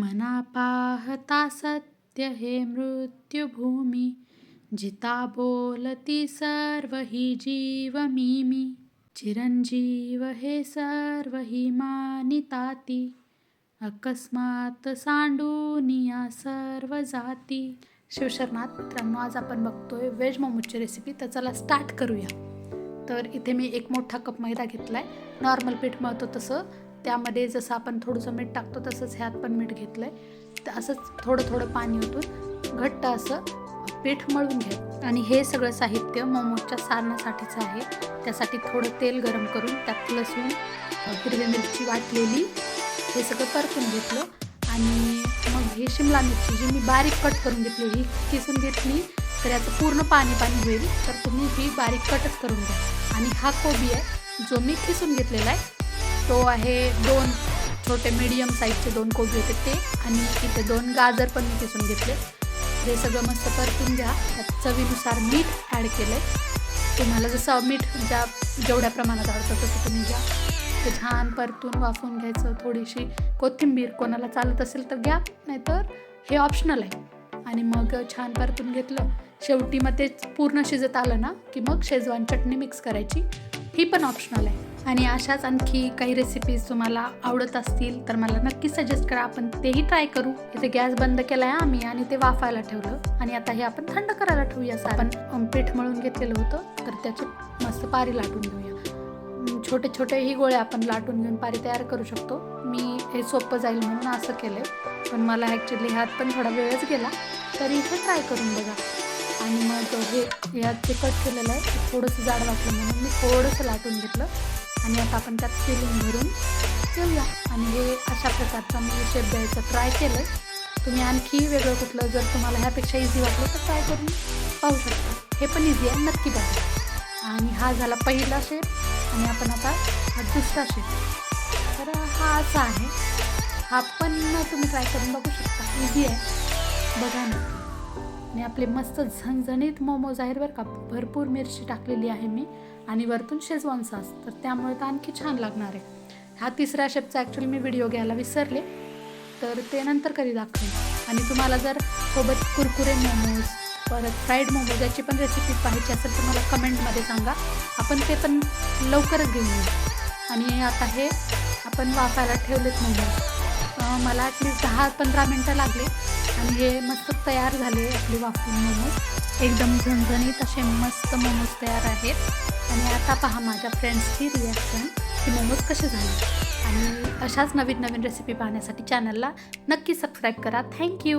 मना पाहता सत्य हे मृत्युभूमी जिता बोलती सर्व ही जीव मी मी चिरंजीव हे सर्व ही मानिताती अकस्मात सांडूनिया सर्व जाती. शिवशरणात मित्रांनो आज आपण बघतोय व्हेज मोमोची रेसिपी तर चला स्टार्ट करूया. तर इथे मी एक मोठा कप मैदा घेतला आहे नॉर्मल पीठ मळतो तसं. त्यामध्ये जसं आपण थोडंसं मीठ टाकतो तसंच ह्यात पण मीठ घेतलं आहे तर असंच थोडं थोडं पाणी ओतून घट्ट असं पीठ मळून घ्या. आणि हे सगळं साहित्य मोमोजच्या सारणासाठीचं आहे. त्यासाठी थोडं तेल गरम करून त्यात लसूण हिरवी मिरची वाटलेली हे सगळं परतून घेतलं. आणि मग ही शिमला मिरची जी मी बारीक कट करून घेतली ही किसून घेतली तर याचं पूर्ण पाणी पाणी होईल. तर तुम्ही ही बारीक कटच करून घ्या. आणि हा कोबी आहे जो मी किसून घेतलेला आहे तो आहे दोन छोटे मीडियम साईजचे दोन कोबी होते ते. आणि इथे दोन गाजर पण मी किसून घेतले. हे सगळं मस्त परतून घ्या. त्यात चवीनुसार मीठ ॲड केलं आहे तुम्हाला जसं मीठ ज्या जेवढ्या प्रमाणात आवडतं तसं तुम्ही घ्या. ते छान परतून वाफून घ्यायचं. थोडीशी कोथिंबीर कोणाला चालत असेल तर घ्या नाहीतर हे ऑप्शनल आहे. आणि मग छान परतून घेतलं. शेवटी मग ते पूर्ण शिजत आलं ना की मग शेजवान चटणी मिक्स करायची. ही पण ऑप्शनल आहे. आणि अशाच आणखी काही रेसिपीज तुम्हाला आवडत असतील तर मला नक्की सजेस्ट करा. आपण तेही ट्राय करू. इथे गॅस बंद केला आहे आम्ही आणि ते वाफायला ठेवलं. आणि आता हे आपण थंड करायला ठेवूया. आपण पीठ मळून घेतलेलं होतं तर त्याची मस्त पारी लाटून घेऊया. छोटे छोटे ही गोळे आपण लाटून घेऊन पारी तयार करू शकतो. मी हे सोपं जाईल म्हणून असं केलं आहे पण मला ॲक्च्युली ह्यात पण थोडा वेळच गेला. तरी इथे ट्राय करून बघा. आणि मग हे ह्यात जे कट केलेलं आहे. थोडंसं जाड वाटलं म्हणून मी थोडंसं लाटून घेतलं. आणि आता आपण त्यात फिलिंग भरून ठेवूया आणि हे अशा प्रकारचा मी शेप द्यायचं ट्राय केलं तुम्ही आणखी वेगळं कुठलं जर तुम्हाला ह्यापेक्षा इझी वाटलं तर ट्राय करून पाहू शकता. हे पण इझी आहे नक्की बघा. आणि हा झाला पहिला शेप आणि आपण आता हा दुसरा शेप तर हा असा आहे. हा पण तुम्ही ट्राय करून बघू शकता. इझी आहे. बघा ना आणि आपले मस्त झणझणीत मोमोज आहेत बरं का भरपूर मिरची टाकलेली आहे मी आणि वरतून शेजवान सास. तर त्यामुळे तर आणखी छान लागणार आहे. हा तिसऱ्या शेपचा ॲक्च्युली मी व्हिडिओ घ्यायला विसरले. तर ते नंतर कधी दाखवेन. आणि तुम्हाला जर सोबत कुरकुरे मोमोज परत फ्राईड मोमोज याची पण रेसिपी पाहायची असेल तर मला कमेंटमध्ये सांगा. आपण ते पण लवकरच घेऊन येऊ. आणि आता हे आपण वाफायला ठेवलेत मोमोज. मला ॲटलीस्ट दहा पंधरा मिनटं लागले. आणि हे मस्त तयार झाले आपले वाफून मोमोज एकदम झणझणीत असे मस्त मोमोज तयार आहेत. आणि आता पहा माझ्या फ्रेंड्सची रिॲक्शन की मोमोज कसे झाले. आणि अशाच नवीन नवीन रेसिपी पाहण्यासाठी चॅनलला नक्की सबस्क्राईब करा. थँक्यू